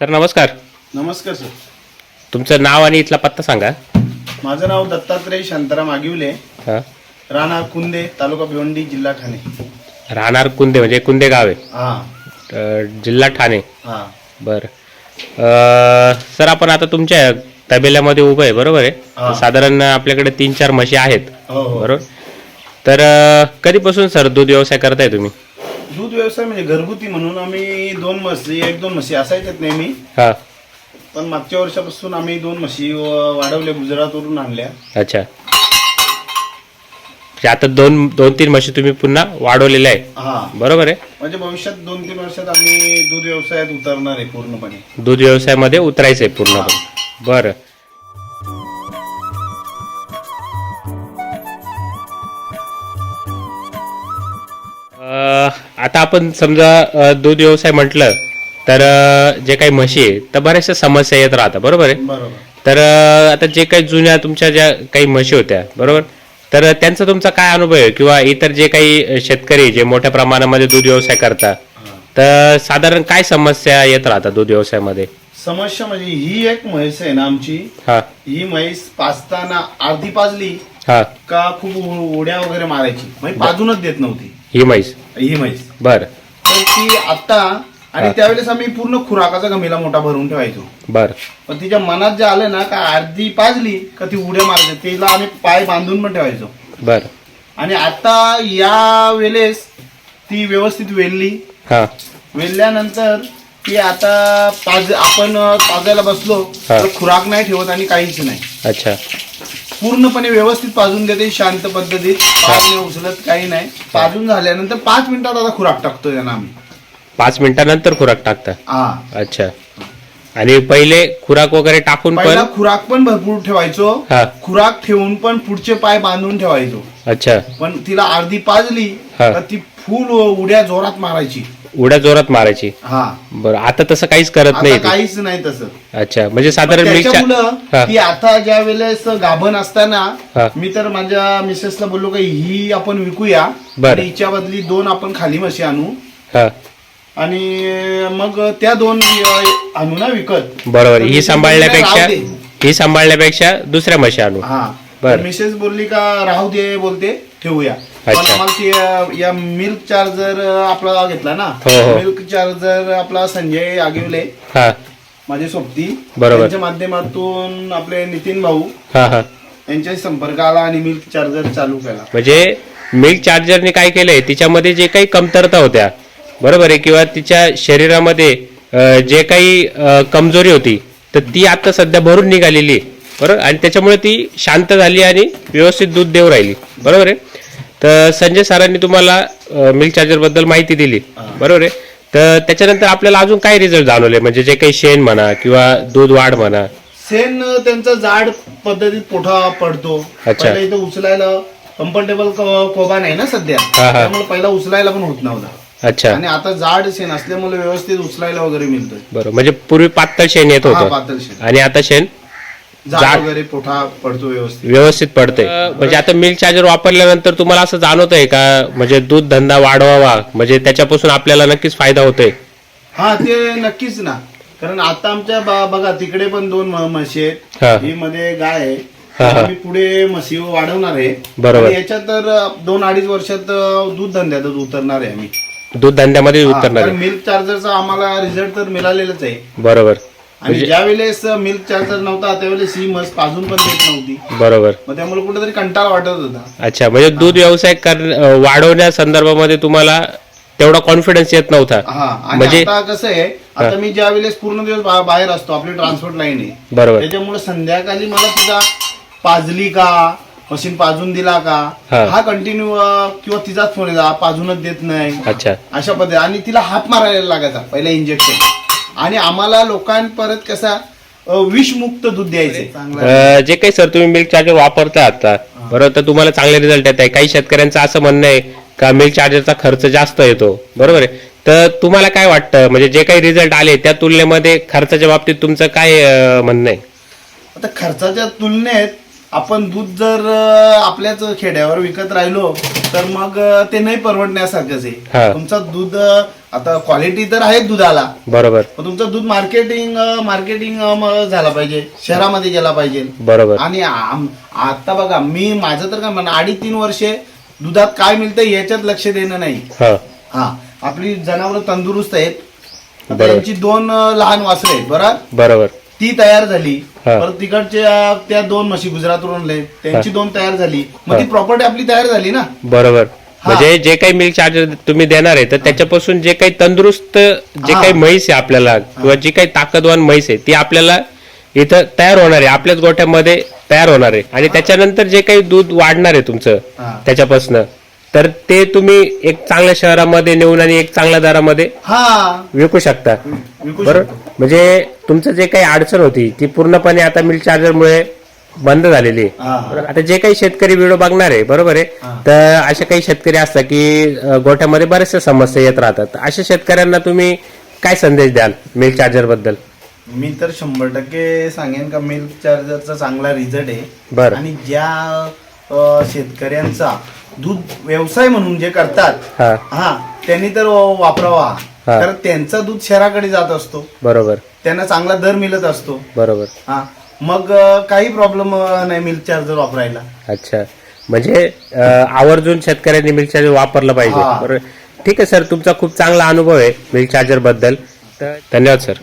Sir नमस्कार. नमस्कार sir. तुमचं नाव आणि इथला पत्ता सांगा. माझं नाव दत्तात्रय शांताराम आगिवले. हां. राहणार कुंदे तालुका भिवंडी जिल्हा ठाणे. राहणार कुंदे म्हणजे कुंदे गाव आहे. हा. जिल्हा ठाणे. हा. बरं. अ, सर आपण आता तुमच्या तबेल्यामध्ये उभं आहे बरोबर आहे. साधारण आपल्याकडे तीन चार म्हशी आहेत. हो हो. बरोबर? तर अ, कधीपासून सर दूध व्यवसाय करताय तुम्ही? दूध व्यवसाय म्हणजे घरगुती म्हणून आम्ही दोन म्हशी एक दोन म्हशी असायच्यात नेहमी. हां. पण मागच्या वर्षापासून आम्ही दोन म्हशी अं, वाढवल्या गुजरातवरून आणल्या. अच्छा. म्हणजे आता दोन दोन तीन म्हशी तुम्ही पुन्हा वाढवलेल्या आहे हा. बरोबर आहे? म्हणजे भविष्यात दोन तीन वर्षात आम्ही दूध व्यवसायात उतरणार आहे पूर्णपणे. दूध व्यवसायामध्ये उतरायचं आहे पूर्णपणे. बरं. आता आपण समजा दूध व्यवसाय म्हटलं तर जे काही म्हशी आहे तर बऱ्याचशा समस्या येत राहतात बरोबर आहे? तर आता जे काही जुन्या तुमच्या ज्या काही म्हशी होत्या बरोबर? तर त्यांचा तुमचा काय अनुभव आहे? किंवा इतर जे काही शेतकरी जे मोठ्या प्रमाणामध्ये दूध व्यवसाय करतात. तर साधारण काय समस्या येत राहतात दूध व्यवसायामध्ये समस्या म्हणजे ही एक म्हैस आहे ना आमची. हा. ही म्हैस पाजताना अर्धी पाजली हा. का खूप उड्या वगैरे मारायची. म्हणजे पाजूनच देत नव्हती. ही म्हैस. ही म्हैस. बर. तर ती आता आणि त्यावेळेस आम्ही पूर्ण खुराकाचा गमीला मोठा भरून ठेवायचो. बर. पण तिच्या मनात जे आलं ना का अर्धी पाजली का ती उड्या मारते तिला आम्ही पाय बांधून पण ठेवायचो. बर. आणि आता या वेळेस ती व्यवस्थित वेलली. हा. वेलल्यानंतर ती आता पाज आपण पाजायला बसलो तर खुराक नाही ठेवत आणि काहीच नाही. अच्छा. पूर्णपणे व्यवस्थित पाजून देते शांत पद्धतीत. नाही उचलत काही नाही. पाजून झाल्यानंतर पाच मिनिटात आता खुराक टाकतो त्यांना आम्ही. पाच मिनिटानंतर खुराक टाकता? हा. अच्छा. आणि पहिले खुराक वगैरे टाकून पहिला पण? खुराक पण भरपूर ठेवायचो. हा. खुराक ठेवून पण पुढचे पाय बांधून ठेवायचो. अच्छा. पण तिला अर्धी पाजली हा. तर ती फुल उड्या जोरात मारायची. उड्या जोरात मारायची? हा. बरं आता तसं काहीच करत आता नाही ती. काहीच नाही तसं. अच्छा म्हणजे साधारण त्याच्यामुळं हा. ती आता ज्या वेळेस गाभण असताना. मी तर माझ्या मिसेसला बोललो की ही आपण विकूया. बरं. आणि हिच्या बदली दोन आपण खाली म्हशी आणू. हा. आणि मग त्या दोन अं, आणू ना विकत. बरोबर ही सांभाळण्यापेक्षा बोलली, "राहू ही सांभाळण्यापेक्षा दुसऱ्या म्हशी आणू. हा. बरं. मिसेस बोलली का राहू दे बोलते ठेवूया. पण अच्छा. आम्हाला ते अं, या मिल्क चार्जर आपला घेतला ना. हो, हो. मिल्क चार्जर आपला संजय आगिवले. हा. माझे सोबती. बरोबर. त्यांच्या माध्यमातून आपले नितीन भाऊ. हा हा. यांच्या संपर्क आला आणि मिल्क चार्जर चालू केला. म्हणजे मिल्क चार्जरने काय केलंय? तिच्यामध्ये जे काही कमतरता होत्या बरोबर आहे? किंवा तिच्या शरीरामध्ये अं, जे काही अं, कमजोरी होती तर ती आता सध्या भरून निघालेली आहे. बरोबर? आणि त्याच्यामुळे ती शांत झाली आणि व्यवस्थित दूध देऊ राहिली. बरोबर आहे? तर संजय सरांनी तुम्हाला मिल्क चार्जरबद्दल माहिती दिली. बरोबर आहे? तर त्याच्यानंतर आपल्याला अजून काय रिझल्ट जाणवले? म्हणजे जे काही शेण म्हणा किंवा दूध वाढ म्हणा. सेन त्यांचा जाड पद्धतीत पोठा पडतो. अच्छा. पहिला इथं उचलायला कम्फर्टेबल कोबा नाही ना सध्या. हा. त्यामुळे पहिला उचलायला पण होत नव्हता. अच्छा. आणि आता जाड सेन असल्यामुळे व्यवस्थित उचलायला वगैरे मिळतोय. बरोबर. म्हणजे पूर्वी पातळ शेण येत हा होतं. पातळ शेन आणि आता शेण जाड जाड- वगैरे पोठा पडतो व्यवस्थित. व्यवस्थित पडते. म्हणजे आता मिल्क चार्जर वापरल्यानंतर तुम्हाला असं जाणवत आहे का? म्हणजे दूध धंदा वाढवावा म्हणजे त्याच्यापासून आपल्याला नक्कीच फायदा होतोय. हा ते नक्कीच ना. कारण आता आमच्या बा- बघा तिकडे पण दोन म- म्हशी हा. आहेत. ही. मध्ये गाय आहे. हा. आम्ही पुढे म्हशी वाढवणार आहे. बरोबर. आणि याच्यात तर दोन अडीच वर्षात अं, दूध धंद्यातच उतरणार आहे आम्ही. दूध धंद्यामध्ये हा, उतरणार कारण आहे. मिल्क चार्जरचा आम्हाला रिझल्ट तर मिळालेलाच आहे. बरोबर. आणि ज्या वेळेस मिल्क चार्जर नव्हता त्यावेळेस ही म्हस पाजून पण देत नव्हती. बरोबर. मग त्यामुळे कुठेतरी कंटाळा वाटत होता. अच्छा म्हणजे दूध व्यवसाय कर वाढवण्या संदर्भामध्ये तुम्हाला तेवढा कॉन्फिडन्स येत नव्हता. हा आणि म्हणजे आता कसं आहे आता मी ज्या वेळेस पूर्ण दिवस बा- बाहेर असतो आपली ट्रान्सपोर्ट लाईन आहे. बरोबर. त्याच्यामुळे संध्याकाळी मला तिचा पाजली का मशीन पाजून दिला का हा. हा कंटिन्यू किंवा तिचाच फोन येतात पाजूनच देत नाही. अच्छा. अशा पद्धती आणि तिला हात मारायला लागायचा पहिला इंजेक्शन आणि आम्हाला लोकांपर्यंत कसा विषमुक्त दूध द्यायचे जे काही सर तुम्ही मिल्क चार्जर वापरता आता बरोबर तर तुम्हाला चांगले रिझल्ट येत आहे. काही शेतकऱ्यांचं असं म्हणणं आहे का मिल्क चार्जरचा खर्च जास्त येतो? बरोबर आहे? तर तुम्हाला काय वाटतं? म्हणजे जे काही रिझल्ट आले त्या तुलनेमध्ये खर्चाच्या बाबतीत तुमचं काय म्हणणं आहे? आता खर्चाच्या तुलनेत आपण दूध जर आपल्याच खेड्यावर विकत राहिलो तर मग ते नाही परवडण्यासारखंच. आहे. तुमचा दूध आता क्वालिटी तर आहे दुधाला. बरोबर. पण तुमचं दूध मार्केटिंग मार्केटिंग झाला पाहिजे. शहरामध्ये गेला पाहिजे. बरोबर. आणि आम- आता बघा मी माझं तर काय म्हणा अडीच तीन वर्षे दुधात काय मिळतं याच्यात लक्ष देणं नाही. हा. हा. आपली जनावर तंदुरुस्त आहेत. आता बरोबर. यांची दोन अं, लहान वासरे आहेत बरोबर बरोबर. ती तयार झाली. हा. परत तिकडच्या त्या दोन म्हशी गुजरातवरून आणले त्यांची. दोन तयार झाली. मग ती. प्रॉपर्टी आपली तयार झाली ना? बरोबर. म्हणजे जे काही मिल्क चार्जर तुम्ही देणार आहे तर त्याच्यापासून जे काही तंदुरुस्त जे. काही म्हैस आहे आपल्याला किंवा जी काही ताकदवान म्हैस आहे ती आपल्याला इथं तयार होणार आहे आपल्याच गोठ्यामध्ये तयार होणार आहे आणि त्याच्यानंतर जे काही दूध वाढणार आहे तुमचं. त्याच्यापासनं तर ते तुम्ही एक चांगल्या शहरामध्ये नेऊन आणि एक चांगल्या दरामध्ये विकू शकता बरोबर. म्हणजे तुमचं जे काही अडचण होती ती पूर्णपणे आता मिल्क चार्जरमुळे बंद झालेली आहे. हा. आता जे काही शेतकरी व्हिडिओ बघणार आहे बरोबर आहे. तर असे काही शेतकरी असतात की अं, गोठ्यामध्ये बऱ्याचशा समस्या येत राहतात. अशा शेतकऱ्यांना तुम्ही काय संदेश द्याल मिल्क चार्जरबद्दल? मी तर शंभर टक्के सांगेन का मिल्क चार्जरचा चांगला रिझल्ट आहे. बरं. आणि ज्या अ, शेतकऱ्यांचा दूध व्यवसाय म्हणून जे करतात हा. हा त्यांनी तर वापरावा. हा. कारण त्यांचा दूध शहराकडे जात असतो. बरोबर. त्यांना चांगला दर मिळत असतो. बरोबर. हा. मग काही प्रॉब्लेम नाही मिल्क चार्जर वापरायला. अच्छा. म्हणजे अं, आवर्जून शेतकऱ्यांनी मिल्क चार्जर वापरलं पाहिजे. हा. बरोबर ठीक आहे सर. तुमचा खूप चांगला अनुभव आहे मिल्क चार्जरबद्दल तर धन्यवाद सर.